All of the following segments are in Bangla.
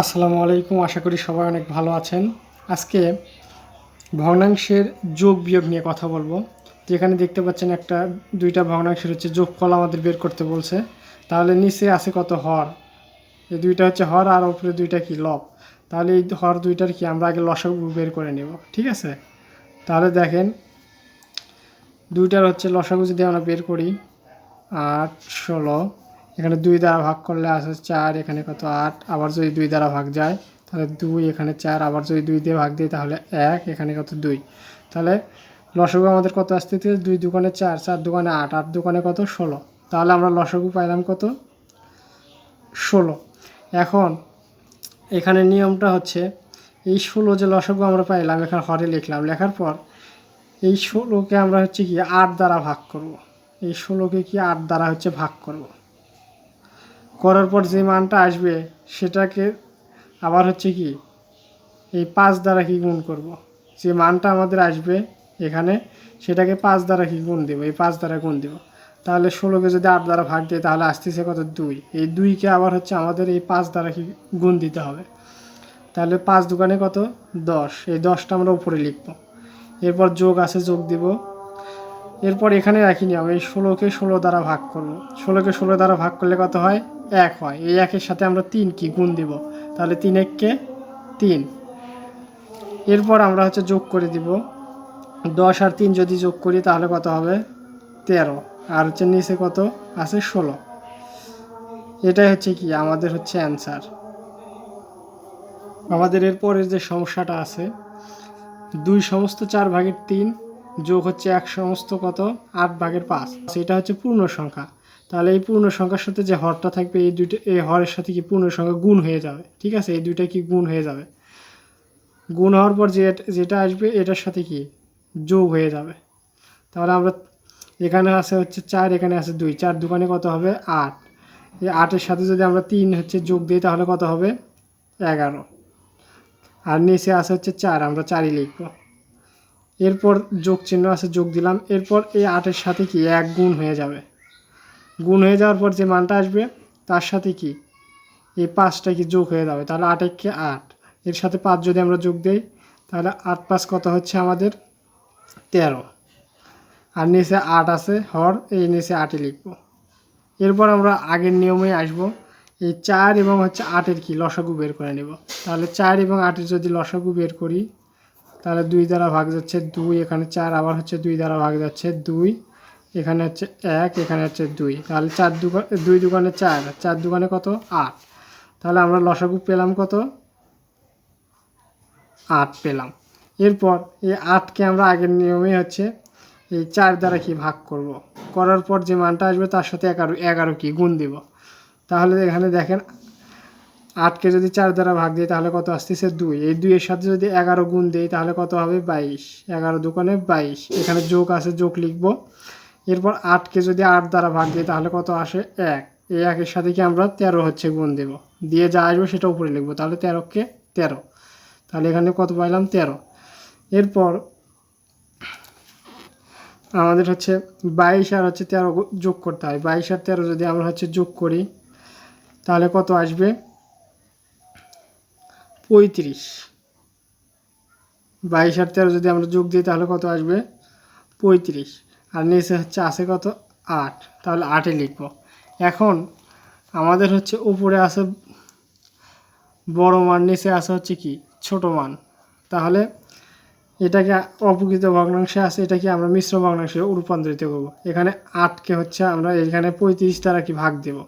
আসসালামু আলাইকুম, আশা করি সবাই অনেক ভালো আছেন। আজকে ভগ্নাংশের যোগ বিয়োগ নিয়ে কথা বলব। যেখানে দেখতে পাচ্ছেন একটা, দুইটা ভগ্নাংশের হচ্ছে যোগফল আমাদের বের করতে বলছে। তাহলে নিচে আছে কত হর? এই দুইটা হচ্ছে হর আর উপরে দুইটা কি লব? তাহলে এই হর দুইটার কি আমরা আগে লসাগু বের করে নেব, ঠিক আছে? তাহলে দেখেন, দুইটার হচ্ছে লসাগু যদি আমরা বের করি, আট, ষোলো এখানে দুই দ্বারা ভাগ করলে আসে চার, এখানে কত আট? আবার যদি দুই দ্বারা ভাগ যায়, তাহলে দুই, এখানে চার। আবার যদি দুই দিয়ে ভাগ দিই, তাহলে এক, এখানে কত দুই? তাহলে লসগু আমাদের কত আসতে দুই দোকানে চার চার দোকানে আট আট দোকানে কত? ষোলো। তাহলে আমরা লসগু পাইলাম কত? ষোলো। এখন এখানে নিয়মটা হচ্ছে, এই ষোলো যে লসগু আমরা পাইলাম, এখানে হরে লিখলাম। লেখার পর এই ষোলোকে আমরা হচ্ছে কি আট দ্বারা ভাগ করব। এই ষোলোকে কি আট দ্বারা হচ্ছে ভাগ করব? করার পর যে মানটা আসবে, সেটাকে আবার হচ্ছে কি, এই পাঁচ দ্বারা কি গুণ করব। যে মানটা আমাদের আসবে এখানে, সেটাকে পাঁচ দ্বারা কি গুণ দেবো? এই পাঁচ দ্বারা গুণ দেবো। তাহলে ষোলোকে যদি আট দ্বারা ভাগ দিই, তাহলে আসতেছে কত? দুই। এই দুইকে আবার হচ্ছে আমাদের এই পাঁচ দ্বারা কি গুণ দিতে হবে। তাহলে পাঁচ দোকানে কত? দশ। এই দশটা আমরা উপরে লিখব। এরপর যোগ আছে, যোগ দিব এরপর এখানে রাখি নিয়ম এই ষোলোকে ষোলো দ্বারা ভাগ করব। ষোলোকে ষোলো দ্বারা ভাগ করলে কত হয়? এক হয়। এই একের সাথে আমরা তিন কি গুণ দিব? তাহলে তিন এককে তিন। এরপর আমরা হচ্ছে যোগ করে দিব। দশ আর তিন যদি যোগ করি, তাহলে কত হবে? তেরো। আর হচ্ছে নিচে কত? আছে ষোলো। এটাই হচ্ছে কি? আমাদের হচ্ছে অ্যান্সার। আমাদের এরপরের যে সমস্যাটা আছে, দুই সমস্ত চার ভাগের তিন যোগ হচ্ছে এক সমস্ত কত? আট ভাগের পাঁচ। এটা হচ্ছে পূর্ণ সংখ্যা। তাহলে এই পূর্ণ সংখ্যার সাথে যে হরটা থাকবে, এই দুইটা, এই হরের সাথে কি পূর্ণ সংখ্যা গুণ হয়ে যাবে? ঠিক আছে? এই দুইটা কি গুণ হয়ে যাবে? গুণ হওয়ার পর যে, যেটা আসবে, এটার সাথে কি? যোগ হয়ে যাবে। তাহলে আমরা এখানে আছে হচ্ছে চার, এখানে আছে দুই। চার দোকানে কত হবে? আট। এই আটের সাথে যদি আমরা তিন হচ্ছে যোগ দিই, তাহলে কত হবে? এগারো। আর নিচে আছে হচ্ছে চার, আমরা চারই লিখব। এরপর যোগ চিহ্ন আছে, যোগ দিলাম। এরপর এই আটের সাথে কি? এক গুণ হয়ে যাবে। গুণ হয়ে যাওয়ার পর যে মানটা আসবে, তার সাথে কি? এই পাঁচটা কি যোগ হয়ে যাবে? তাহলে আট এককে আট। এর সাথে পাঁচ যদি আমরা যোগ দিই, তাহলে আট পাঁচ কত হচ্ছে আমাদের? তেরো। আর নিচে আট আছে, হর, এই নিচে আটই লিখব। এরপর আমরা আগের নিয়মে আসব। এই চার এবং হচ্ছে আটের কি? লসাগু বের করে নেব। তাহলে চার এবং আটের যদি লসাগু বের করি তাহলে দুই দ্বারা ভাগ যাচ্ছে দুই, এখানে চার, আবার হচ্ছে দুই দ্বারা ভাগ যাচ্ছে দুই। এখানে হচ্ছে এক, এখানে হচ্ছে দুই। তাহলে চার দোকান দুই দোকানে চার চার দোকানে কত? আট। তাহলে আমরা লসাগু পেলাম কত? আট পেলাম। এরপর এই আটকে আমরা আগের নিয়মে হচ্ছে এই চার দ্বারা কি ভাগ করব। করার পর যে মানটা আসবে তার সাথে এগারো এগারো কি? গুণ দিব। তাহলে এখানে দেখেন আটকে যদি চার দ্বারা ভাগ দিই তাহলে কত আসতেছে দুই? এই দুইয়ের সাথে যদি এগারো গুণ দিই, তাহলে কত হবে বাইশ? এগারো দোকানে বাইশ। এখানে যোগ আছে, যোগ লিখব। এরপর আটকে যদি আট দ্বারা ভাগ দিই, তাহলে কত আসে এক? এই একের সাথে কি আমরা তেরো হচ্ছে গুণ দেব। দিয়ে যা আসবে সেটা উপরে লিখব। তাহলে তেরোকে তেরো। তাহলে এখানে কত পাইলাম? তেরো। এরপর আমাদের হচ্ছে বাইশ আর হচ্ছে তেরো যোগ করতে হয়। বাইশ আর তেরো যদি আমরা হচ্ছে যোগ করি, তাহলে কত আসবে? পঁয়ত্রিশ। বাইশ আর তেরো যদি আমরা যোগ দিই, তাহলে কত আসবে? পঁয়ত্রিশ। আর নিচে হচ্ছে, আছে কত? আট। তাহলে আটে লিখব। এখন আমাদের হচ্ছে উপরে আছে বড় মান, নিচে আছে হচ্ছে কি? ছোট মান। তাহলে এটাকে অপকৃত ভগ্নাংশে আছে, এটাকে আমরা মিশ্র ভগ্নাংশে রূপান্তরিত করব। এখানে আটকে হচ্ছে, আমরা এখানে পঁয়ত্রিশ দ্বারা কি ভাগ দেব?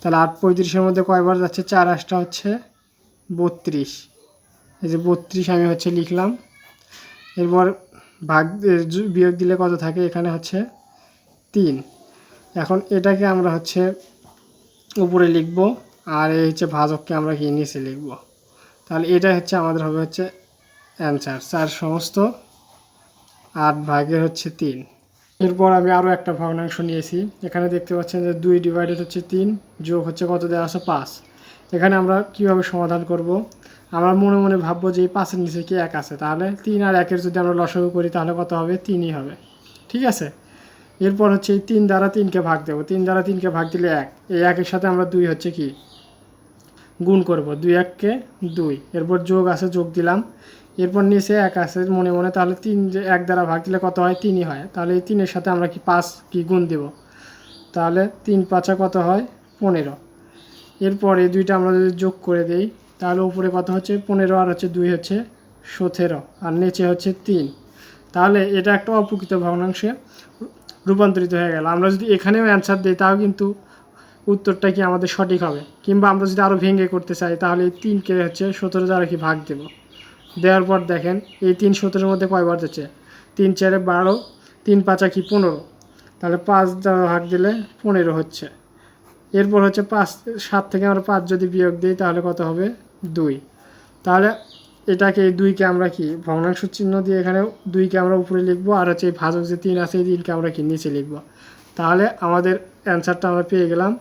তাহলে আট পঁয়ত্রিশের মধ্যে কয়বার যাচ্ছে? চার, আটটা হচ্ছে বত্রিশ। এই যে বত্রিশ আমি হচ্ছে লিখলাম। এরপর ভাগ বিয়োগ দিলে কত থাকে? এখানে হচ্ছে তিন। এখন এটাকে আমরা হচ্ছে উপরে লিখব, আর এই হচ্ছে ভাজককে আমরা কি নিচে লিখব। তাহলে এটা হচ্ছে আমাদের হবে হচ্ছে অ্যান্সার। চার সমস্ত, আট ভাগের হচ্ছে তিন। এরপর আমি আরও একটা ভগ্নাংশ নিয়েছি। এখানে দেখতে পাচ্ছেন যে দুই ডিভাইডেড হচ্ছে তিন, যোগ হচ্ছে কত? দেওয়া আছে পাঁচ। এখানে আমরা কীভাবে সমাধান করব? আমরা মনে মনে ভাববো যে এই পাঁচের নিচে কি এক আছে? তাহলে তিন আর একের যদি আমরা লসাগু করি, তাহলে কত হবে? তিনই হবে। ঠিক আছে? এরপর হচ্ছে এই তিন দ্বারা তিনকে ভাগ দেবো। তিন দ্বারা তিনকে ভাগ দিলে এক। এই একের সাথে আমরা দুই হচ্ছে কি? গুণ করব। দুই এককে দুই। এরপর যোগ আছে, যোগ দিলাম। এরপর নিচে এক আছে মনে মনে, তাহলে তিন যে এক দ্বারা ভাগ দিলে কত হয়? তিনই হয়। তাহলে এই তিনের সাথে আমরা কি পাঁচ কি গুণ দেব? তাহলে তিন পাঁচা কত হয়? পনেরো। এরপর এই দুইটা আমরা যদি যোগ করে দেই, তাহলে উপরে কত হচ্ছে? পনেরো আর হচ্ছে দুই হচ্ছে সতেরো, আর নিচে হচ্ছে তিন। তাহলে এটা একটা অপ্রকৃত ভগ্নাংশে রূপান্তরিত হয়ে গেল। আমরা যদি এখানেও অ্যান্সার দিই, তাও কিন্তু উত্তরটা কি আমাদের সঠিক হবে? কিংবা আমরা যদি আরও ভেঙে করতে চাই, তাহলে এই তিনকে হচ্ছে সতেরো দ্বারা কি ভাগ দেব? দেওয়ার পর দেখেন, এই তিন সতেরোর মধ্যে কয়বার যাচ্ছে? তিন চারে বারো, তিন পাঁচা কি পনেরো? তাহলে পাঁচ ভাগ দিলে পনেরো হচ্ছে। এরপর হচ্ছে পাঁচ, সাত থেকে আমরা পাঁচ যদি বিয়োগ দিই, তাহলে কত হবে? দুই। তাহলে এটাকে এই দুইকে আমরা কি, ভগ্নাংশ চিহ্ন দিয়ে এখানে দুইকে আমরা উপরে লিখব, আর হচ্ছে এই ভাজক যে তিন আছে, এই তিনকে আমরা কি নিচে লিখব? তাহলে আমাদের অ্যান্সারটা আমরা পেয়ে গেলাম,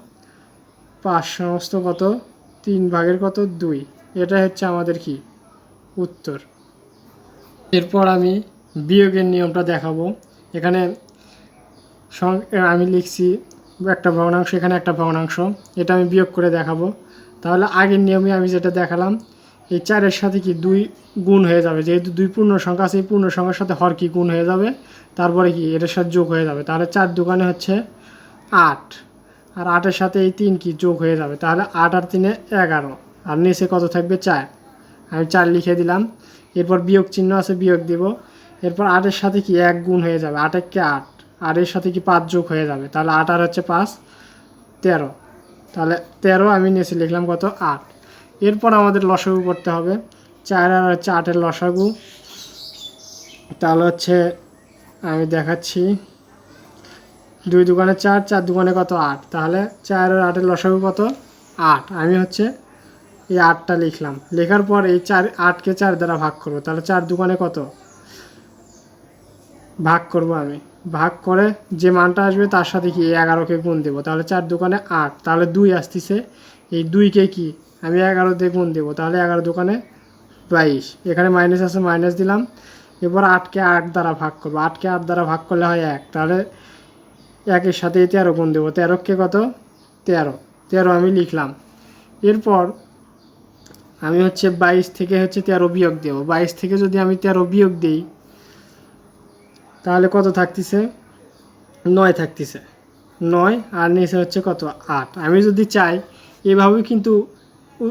পাঁচ সমস্ত কত? তিন ভাগের কত? দুই। এটা হচ্ছে আমাদের কি উত্তর। এরপর আমি বিয়োগের নিয়মটা দেখাবো। এখানে আমি লিখছি একটা ভগ্নাংশ, এখানে একটা ভগ্নাংশ। এটা আমি বিয়োগ করে দেখাবো। তাহলে আগের নিয়মে আমি যেটা দেখালাম, এই চারের সাথে কি দুই গুণ হয়ে যাবে? যেহেতু দুই পূর্ণ সংখ্যা আছে, এই পূর্ণ সংখ্যার সাথে হর কি গুণ হয়ে যাবে? তারপরে কি? এটার সাথে যোগ হয়ে যাবে। তাহলে চার দোকানে হচ্ছে আট। আর আটের সাথে এই তিন কি? যোগ হয়ে যাবে। তাহলে আট আর তিনে এগারো। আর নিচে কত থাকবে? চার। আমি চার লিখে দিলাম। এরপর বিয়োগ চিহ্ন আছে, বিয়োগ দিব। এরপর আটের সাথে কি এক গুণ হয়ে যাবে? আট এককে আট। আর এর সাথে কি পাঁচ যোগ হয়ে যাবে? তাহলে আট আর হচ্ছে পাঁচ, তেরো। তাহলে তেরো আমি নিচে লিখলাম কত? আট। এরপর আমাদের লসাগু করতে হবে। চার আর হচ্ছে আটের লসাগু। তাহলে হচ্ছে আমি দেখাচ্ছি। দুই দোকানে চার চার দোকানে কত? আট। তাহলে চার আর আটের লসাগু কত? আট। আমি হচ্ছে এই আটটা লিখলাম। লেখার পর এই চার, আটকে চার দ্বারা ভাগ করব। তাহলে চার দোকানে কত? ভাগ করব আমি। ভাগ করে যে মানটা আসবে তার সাথে কি এগারোকে গুণ দেবো? তাহলে চার দোকানে আট। তাহলে দুই আসতেছে। এই দুইকে কি? আমি এগারো দিয়ে গুণ দেবো। তাহলে এগারো দোকানে বাইশ। এখানে মাইনাস আছে মাইনাস দিলাম। এবার আটকে আট দ্বারা ভাগ করব। আটকে আট দ্বারা ভাগ করলে হয় এক। তাহলে একের সাথে তেরো গুণ দেবো। তেরোকে কত? তেরো। তেরো আমি লিখলাম। এরপর আমি হচ্ছে বাইশ থেকে হচ্ছে তেরো বিয়োগ দেবো। বাইশ থেকে যদি আমি তেরো বিয়োগ দিই, তাহলে কত থাকতেছে? নয় থাকতেছে। নয় আর নিচে হচ্ছে কত? আট। আমি যদি চাই, এভাবে কিন্তু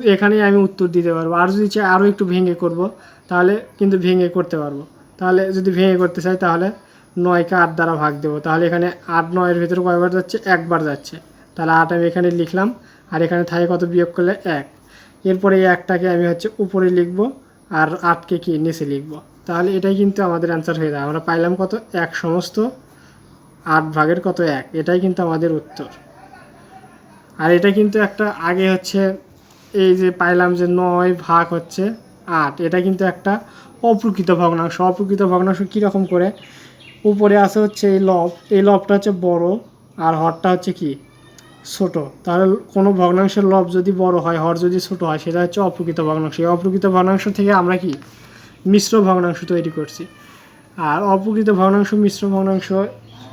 এখানেই আমি উত্তর দিতে পারব। আর যদি চাই আরও একটু ভেঙে করব, তাহলে কিন্তু ভেঙে করতে পারব। তাহলে যদি ভেঙে করতে চাই, তাহলে নয়কে আট দ্বারা ভাগ দেবো। তাহলে এখানে আট নয়ের ভিতরে কয়বার যাচ্ছে? একবার যাচ্ছে। তাহলে আট আমি এখানে লিখলাম। আর এখানে থাকে কত বিয়োগ করলে? এক। এরপরে এই একটাকে আমি হচ্ছে উপরে লিখব আর আটকে কি নিচে লিখব। তাহলে এটাই কিন্তু আমাদের অ্যান্সার হয়ে যায়। আমরা পাইলাম কত? এক সমস্ত। আট ভাগের কত? এক। এটাই কিন্তু আমাদের উত্তর। আর এটা কিন্তু একটা আগে হচ্ছে এই যে পাইলাম যে নয় ভাগ হচ্ছে আট, এটা কিন্তু একটা অপ্রকৃত ভগ্নাংশ। অপ্রকৃত ভগ্নাংশ কীরকম করে? উপরে আছে হচ্ছে এই লব। এই লবটা হচ্ছে বড় আর হরটা হচ্ছে কি? ছোট। তাহলে কোনো ভগ্নাংশের লব যদি বড় হয়, হর যদি ছোট হয়, সেটা হচ্ছে অপ্রকৃত ভগ্নাংশ। এই অপ্রকৃত ভগ্নাংশ থেকে আমরা কি? মিশ্র ভগ্নাংশ তৈরি করছি। আর অপ্রকৃত ভগ্নাংশ, মিশ্র ভগ্নাংশ,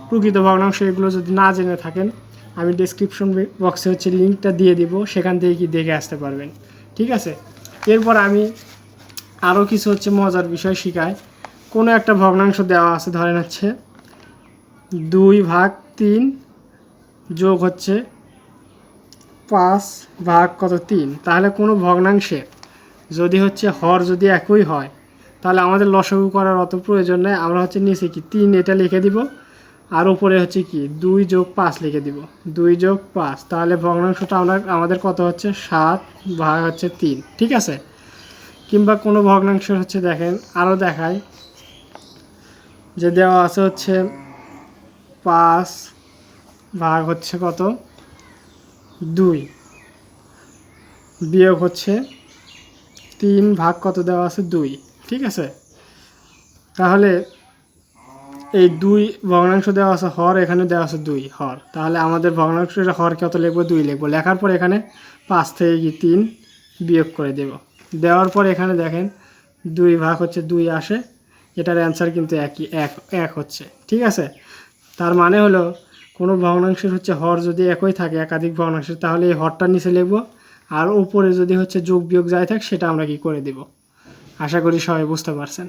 প্রকৃত ভগ্নাংশ, এগুলো যদি না জেনে থাকেন, আমি ডিসক্রিপশন বক্সে হচ্ছে লিঙ্কটা দিয়ে দিব, সেখান থেকে কি দেখে আসতে পারবেন। ঠিক আছে? এরপর আমি আরও কিছু হচ্ছে মজার বিষয় শেখাই। কোনো একটা ভগ্নাংশ দেওয়া আছে, ধরেন হচ্ছে দুই ভাগ তিন যোগ হচ্ছে পাঁচ ভাগ কত তিন? তাহলে কোনো ভগ্নাংশে যদি হচ্ছে হর যদি একই হয়, তাহলে আমাদের লসাগু করার অত প্রয়োজন নেই। আমরা হচ্ছে নিচে কি? তিন এটা লিখে দিব। আর উপরে হচ্ছে কি? দুই যোগ পাঁচ লিখে দিব। দুই যোগ পাঁচ, তাহলে ভগ্নাংশটা আমরা, আমাদের কত হচ্ছে? সাত ভাগ হচ্ছে তিন। ঠিক আছে? কিংবা কোনো ভগ্নাংশ হচ্ছে দেখেন, আরও দেখায় যে দেওয়া আছে হচ্ছে পাঁচ ভাগ হচ্ছে কত? দুই। বিয়োগ হচ্ছে তিন ভাগ কত দেওয়া আছে? দুই। ঠিক আছে? তাহলে এই দুই ভগ্নাংশ দেওয়া আছে হর এখানে দেওয়া আছে দুই হর। তাহলে আমাদের ভগ্নাংশের হর কত লিখব? দুই লিখব। লেখার পর এখানে পাঁচ থেকে কি তিন বিয়োগ করে দেব। দেওয়ার পর এখানে দেখেন দুই ভাগ হচ্ছে দুই আসে। এটার অ্যান্সার কিন্তু একই, এক এক হচ্ছে। ঠিক আছে? তার মানে হলো কোনো ভগ্নাংশের হচ্ছে হর যদি একই থাকে, একাধিক ভগ্নাংশের, তাহলে এই হরটার নিচে লিখব আর উপরে যদি হচ্ছে যোগ বিয়োগ যাই থাকে, সেটা আমরা কি করে দেব? আশা করি সবাই বুঝতে পারছেন।